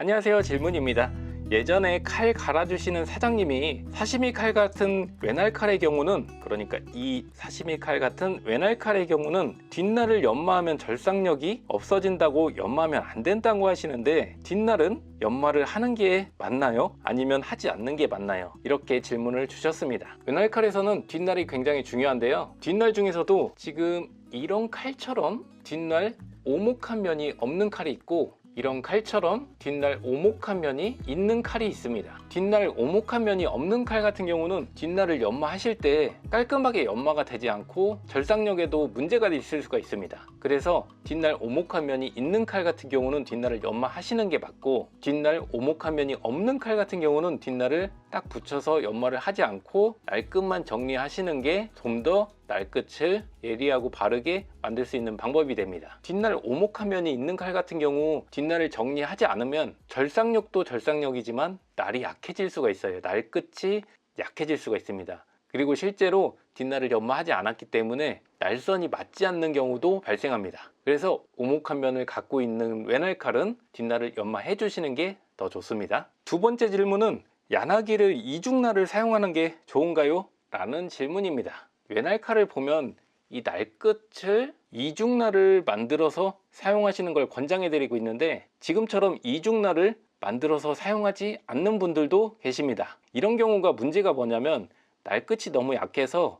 안녕하세요 질문입니다 예전에 칼 갈아주시는 사장님이 사시미 칼 같은 외날 칼의 경우는 그러니까 이 사시미 칼 같은 외날 칼의 경우는 뒷날을 연마하면 절삭력이 없어진다고 연마하면 안 된다고 하시는데 뒷날은 연마를 하는 게 맞나요? 아니면 하지 않는 게 맞나요? 이렇게 질문을 주셨습니다 외날 칼에서는 뒷날이 굉장히 중요한데요 뒷날 중에서도 지금 이런 칼처럼 뒷날 오목한 면이 없는 칼이 있고 이런 칼처럼 뒷날 오목한 면이 있는 칼이 있습니다. 뒷날 오목한 면이 없는 칼 같은 경우는 뒷날을 연마하실 때 깔끔하게 연마가 되지 않고 절삭력에도 문제가 있을 수가 있습니다. 그래서 뒷날 오목한 면이 있는 칼 같은 경우는 뒷날을 연마하시는 게 맞고 뒷날 오목한 면이 없는 칼 같은 경우는 뒷날을 딱 붙여서 연마를 하지 않고 날끝만 정리하시는 게 좀 더 날끝을 예리하고 바르게 만들 수 있는 방법이 됩니다. 뒷날 오목한 면이 있는 칼 같은 경우 뒷날을 정리하지 않으면 절삭력도 절삭력이지만 날이 약해질 수가 있어요. 날끝이 약해질 수가 있습니다. 그리고 실제로 뒷날을 연마하지 않았기 때문에 날선이 맞지 않는 경우도 발생합니다. 그래서 오목한 면을 갖고 있는 외날 칼은 뒷날을 연마해 주시는 게 더 좋습니다. 두 번째 질문은 야나기를 이중날을 사용하는 게 좋은가요? 라는 질문입니다. 외날 칼을 보면 이 날끝을 이중날을 만들어서 사용하시는 걸 권장해 드리고 있는데 지금처럼 이중날을 만들어서 사용하지 않는 분들도 계십니다. 이런 경우가 문제가 뭐냐면 날끝이 너무 약해서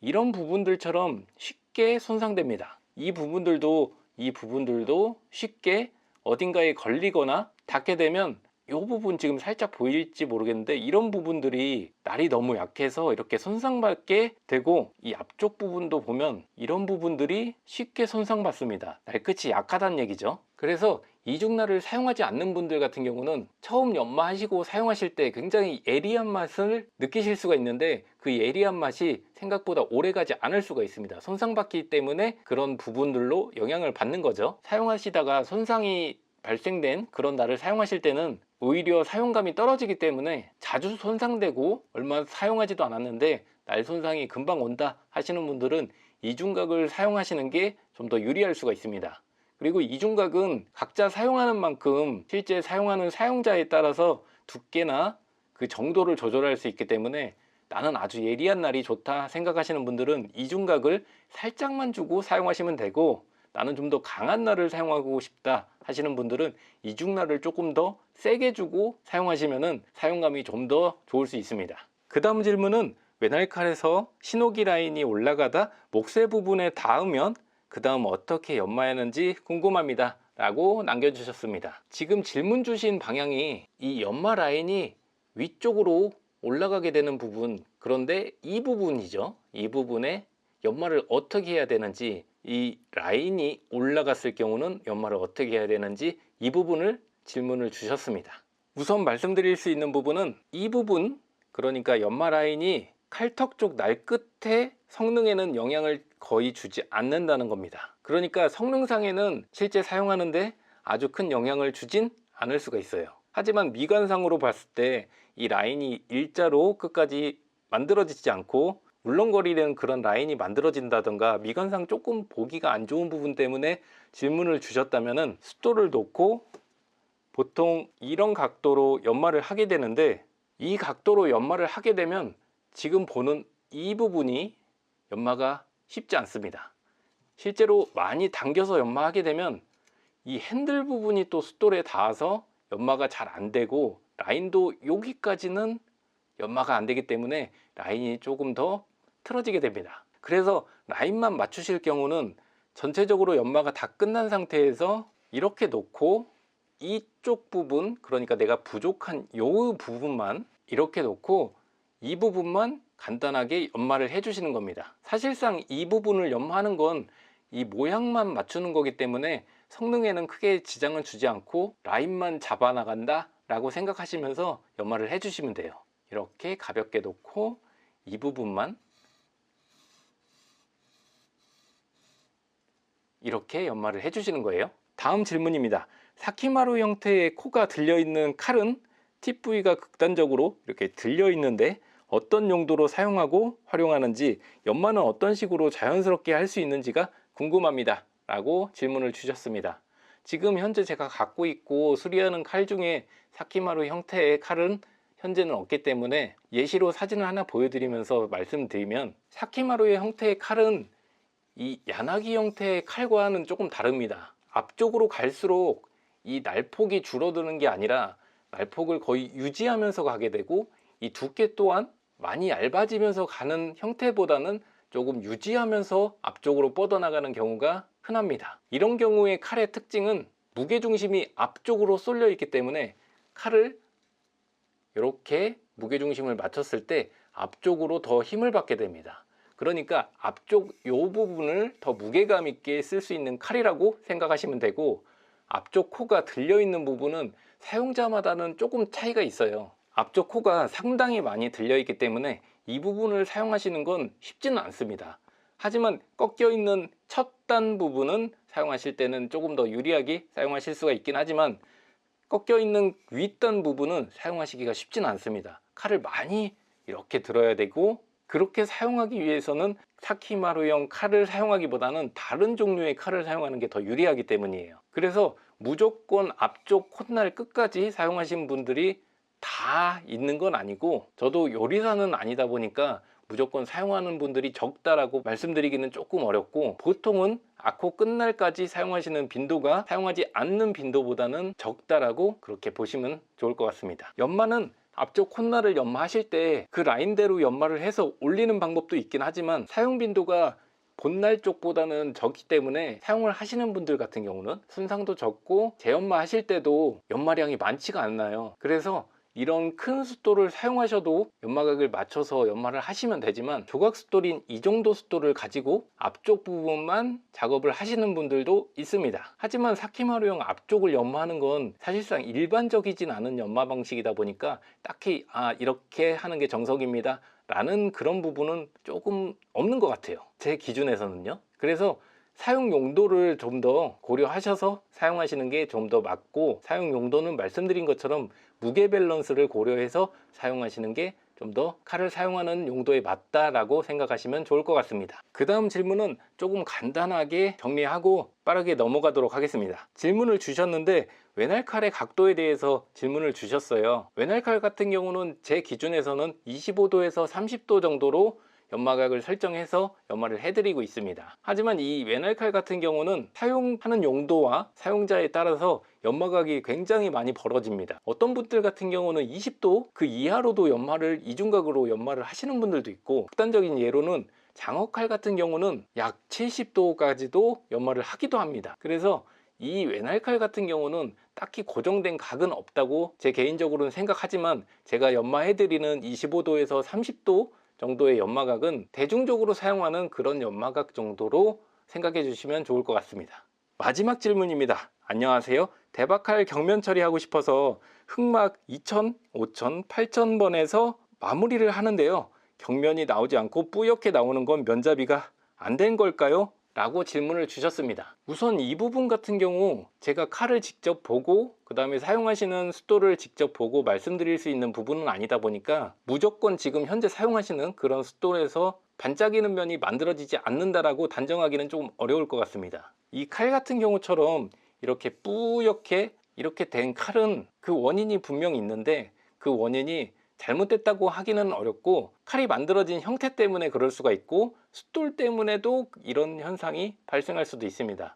이런 부분들처럼 쉽게 손상됩니다. 이 부분들도 이 부분들도 쉽게 어딘가에 걸리거나 닿게 되면 이 부분 지금 살짝 보일지 모르겠는데 이런 부분들이 날이 너무 약해서 이렇게 손상받게 되고 이 앞쪽 부분도 보면 이런 부분들이 쉽게 손상받습니다. 날끝이 약하다는 얘기죠. 그래서 이중날을 사용하지 않는 분들 같은 경우는 처음 연마하시고 사용하실 때 굉장히 예리한 맛을 느끼실 수가 있는데 그 예리한 맛이 생각보다 오래가지 않을 수가 있습니다. 손상받기 때문에 그런 부분들로 영향을 받는 거죠. 사용하시다가 손상이 발생된 그런 날을 사용하실 때는 오히려 사용감이 떨어지기 때문에 자주 손상되고 얼마 사용하지도 않았는데 날 손상이 금방 온다 하시는 분들은 이중각을 사용하시는 게 좀 더 유리할 수가 있습니다. 그리고 이중각은 각자 사용하는 만큼 실제 사용하는 사용자에 따라서 두께나 그 정도를 조절할 수 있기 때문에 나는 아주 예리한 날이 좋다 생각하시는 분들은 이중각을 살짝만 주고 사용하시면 되고 나는 좀 더 강한 날을 사용하고 싶다 하시는 분들은 이중날을 조금 더 세게 주고 사용하시면 사용감이 좀 더 좋을 수 있습니다. 그 다음 질문은 외날칼에서 신호기 라인이 올라가다 목쇠 부분에 닿으면 그 다음 어떻게 연마하는지 궁금합니다. 라고 남겨주셨습니다. 지금 질문 주신 방향이 이 연마 라인이 위쪽으로 올라가게 되는 부분 그런데 이 부분이죠. 이 부분에 연마를 어떻게 해야 되는지 이 라인이 올라갔을 경우는 연마를 어떻게 해야 되는지 이 부분을 질문을 주셨습니다. 우선 말씀드릴 수 있는 부분은 이 부분 그러니까 연마 라인이 칼턱 쪽 날 끝에 성능에는 영향을 거의 주지 않는다는 겁니다. 그러니까 성능상에는 실제 사용하는데 아주 큰 영향을 주진 않을 수가 있어요. 하지만 미관상으로 봤을 때 이 라인이 일자로 끝까지 만들어지지 않고 울렁거리는 그런 라인이 만들어진다던가 미관상 조금 보기가 안 좋은 부분 때문에 질문을 주셨다면 숫도를 놓고 보통 이런 각도로 연마를 하게 되는데 이 각도로 연마를 하게 되면 지금 보는 이 부분이 연마가 쉽지 않습니다. 실제로 많이 당겨서 연마하게 되면 이 핸들 부분이 또 숫돌에 닿아서 연마가 잘 안 되고 라인도 여기까지는 연마가 안 되기 때문에 라인이 조금 더 틀어지게 됩니다. 그래서 라인만 맞추실 경우는 전체적으로 연마가 다 끝난 상태에서 이렇게 놓고 이쪽 부분 그러니까 내가 부족한 요 부분만 이렇게 놓고 이 부분만 간단하게 연마를 해 주시는 겁니다 사실상 이 부분을 연마하는 건 이 모양만 맞추는 거기 때문에 성능에는 크게 지장을 주지 않고 라인만 잡아 나간다 라고 생각하시면서 연마를 해 주시면 돼요 이렇게 가볍게 놓고 이 부분만 이렇게 연마를 해 주시는 거예요. 다음 질문입니다. 사키마루 형태의 코가 들려있는 칼은 팁 부위가 극단적으로 이렇게 들려있는데 어떤 용도로 사용하고 활용하는지 연마는 어떤 식으로 자연스럽게 할 수 있는지가 궁금합니다. 라고 질문을 주셨습니다. 지금 현재 제가 갖고 있고 수리하는 칼 중에 사키마루 형태의 칼은 현재는 없기 때문에 예시로 사진을 하나 보여드리면서 말씀드리면 사키마루의 형태의 칼은 이 야나기 형태의 칼과는 조금 다릅니다. 앞쪽으로 갈수록 이 날폭이 줄어드는 게 아니라 날폭을 거의 유지하면서 가게 되고 이 두께 또한 많이 얇아지면서 가는 형태보다는 조금 유지하면서 앞쪽으로 뻗어나가는 경우가 흔합니다. 이런 경우의 칼의 특징은 무게중심이 앞쪽으로 쏠려 있기 때문에 칼을 이렇게 무게중심을 맞췄을 때 앞쪽으로 더 힘을 받게 됩니다. 그러니까 앞쪽 이 부분을 더 무게감 있게 쓸 수 있는 칼이라고 생각하시면 되고 앞쪽 코가 들려 있는 부분은 사용자마다는 조금 차이가 있어요. 앞쪽 코가 상당히 많이 들려 있기 때문에 이 부분을 사용하시는 건 쉽지는 않습니다. 하지만 꺾여 있는 첫 단 부분은 사용하실 때는 조금 더 유리하게 사용하실 수가 있긴 하지만 꺾여 있는 윗단 부분은 사용하시기가 쉽지는 않습니다. 칼을 많이 이렇게 들어야 되고 그렇게 사용하기 위해서는 사키마루형 칼을 사용하기보다는 다른 종류의 칼을 사용하는 게 더 유리하기 때문이에요. 그래서 무조건 앞쪽 콧날 끝까지 사용하신 분들이 다 있는 건 아니고 저도 요리사는 아니다 보니까 무조건 사용하는 분들이 적다라고 말씀드리기는 조금 어렵고 보통은 아코 끝날까지 사용하시는 빈도가 사용하지 않는 빈도보다는 적다라고 그렇게 보시면 좋을 것 같습니다. 연마는 앞쪽 콧날을 연마하실 때 그 라인대로 연마를 해서 올리는 방법도 있긴 하지만 사용 빈도가 본날 쪽보다는 적기 때문에 사용을 하시는 분들 같은 경우는 손상도 적고 재연마 하실 때도 연마량이 많지가 않나요. 그래서 이런 큰 숫돌을 사용하셔도 연마각을 맞춰서 연마를 하시면 되지만 조각 숫돌인 이 정도 숫돌을 가지고 앞쪽 부분만 작업을 하시는 분들도 있습니다. 하지만 사키마루형 앞쪽을 연마하는 건 사실상 일반적이진 않은 연마 방식이다 보니까 딱히 아 이렇게 하는 게 정석입니다. 라는 그런 부분은 조금 없는 것 같아요. 제 기준에서는요. 그래서 사용 용도를 좀 더 고려하셔서 사용하시는 게 좀 더 맞고 사용 용도는 말씀드린 것처럼 무게 밸런스를 고려해서 사용하시는 게 좀 더 칼을 사용하는 용도에 맞다라고 생각하시면 좋을 것 같습니다. 그 다음 질문은 조금 간단하게 정리하고 빠르게 넘어가도록 하겠습니다. 질문을 주셨는데 외날칼의 각도에 대해서 질문을 주셨어요. 외날칼 같은 경우는 제 기준에서는 25도에서 30도 정도로 연마각을 설정해서 연마를 해드리고 있습니다. 하지만 이 외날칼 같은 경우는 사용하는 용도와 사용자에 따라서 연마각이 굉장히 많이 벌어집니다. 어떤 분들 같은 경우는 20도 그 이하로도 연마를 이중각으로 연마를 하시는 분들도 있고 극단적인 예로는 장어칼 같은 경우는 약 70도까지도 연마를 하기도 합니다. 그래서 이 외날칼 같은 경우는 딱히 고정된 각은 없다고 제 개인적으로는 생각하지만 제가 연마해드리는 25도에서 30도 정도의 연마각은 대중적으로 사용하는 그런 연마각 정도로 생각해 주시면 좋을 것 같습니다. 마지막 질문입니다. 안녕하세요. 대박칼 경면 처리하고 싶어서 흑막 2000, 5000, 8000번에서 마무리를 하는데요. 경면이 나오지 않고 뿌옇게 나오는 건 면잡이가 안 된 걸까요? 라고 질문을 주셨습니다. 우선 이 부분 같은 경우 제가 칼을 직접 보고 그 다음에 사용하시는 숫도를 직접 보고 말씀드릴 수 있는 부분은 아니다 보니까 무조건 지금 현재 사용하시는 그런 숫돌에서 반짝이는 면이 만들어지지 않는다라고 단정하기는 조금 어려울 것 같습니다. 이 칼 같은 경우처럼 이렇게 뿌옇게 이렇게 된 칼은 그 원인이 분명히 있는데 그 원인이 잘못됐다고 하기는 어렵고 칼이 만들어진 형태 때문에 그럴 수가 있고 숫돌 때문에도 이런 현상이 발생할 수도 있습니다.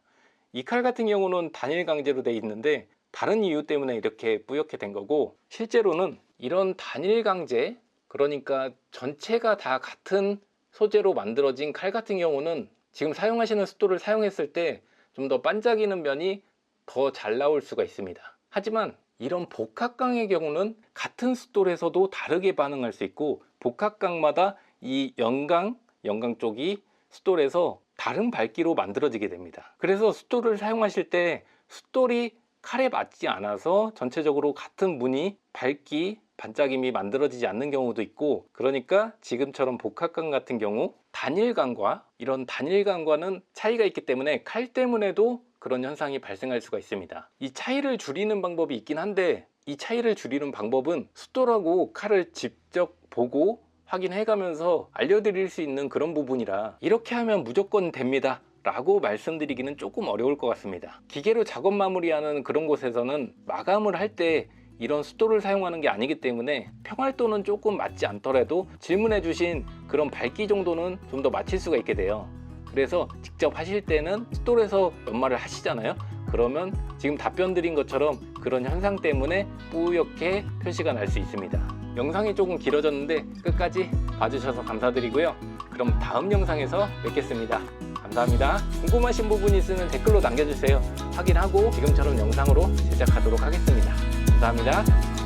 이 칼 같은 경우는 단일 강제로 되어 있는데 다른 이유 때문에 이렇게 뿌옇게 된 거고 실제로는 이런 단일 강제 그러니까 전체가 다 같은 소재로 만들어진 칼 같은 경우는 지금 사용하시는 숫돌을 사용했을 때 좀 더 반짝이는 면이 더 잘 나올 수가 있습니다. 하지만 이런 복합강의 경우는 같은 숫돌에서도 다르게 반응할 수 있고 복합강마다 이 연강, 연강 쪽이 숫돌에서 다른 밝기로 만들어지게 됩니다. 그래서 숫돌을 사용하실 때 숫돌이 칼에 맞지 않아서 전체적으로 같은 무늬, 밝기, 반짝임이 만들어지지 않는 경우도 있고 그러니까 지금처럼 복합강 같은 경우 단일강과 이런 단일강과는 차이가 있기 때문에 칼 때문에도 그런 현상이 발생할 수가 있습니다. 이 차이를 줄이는 방법이 있긴 한데 이 차이를 줄이는 방법은 숫돌하고 칼을 직접 보고 확인해 가면서 알려드릴 수 있는 그런 부분이라 이렇게 하면 무조건 됩니다. 라고 말씀드리기는 조금 어려울 것 같습니다. 기계로 작업 마무리하는 그런 곳에서는 마감을 할때 이런 숫도를 사용하는 게 아니기 때문에 평활도는 조금 맞지 않더라도 질문해 주신 그런 밝기 정도는 좀 더 맞출 수가 있게 돼요. 그래서 직접 하실 때는 숫도에서 연마를 하시잖아요. 그러면 지금 답변 드린 것처럼 그런 현상 때문에 뿌옇게 표시가 날 수 있습니다. 영상이 조금 길어졌는데 끝까지 봐주셔서 감사드리고요. 그럼 다음 영상에서 뵙겠습니다. 감사합니다. 궁금하신 부분이 있으면 댓글로 남겨주세요. 확인하고 지금처럼 영상으로 제작하도록 하겠습니다. 감사합니다.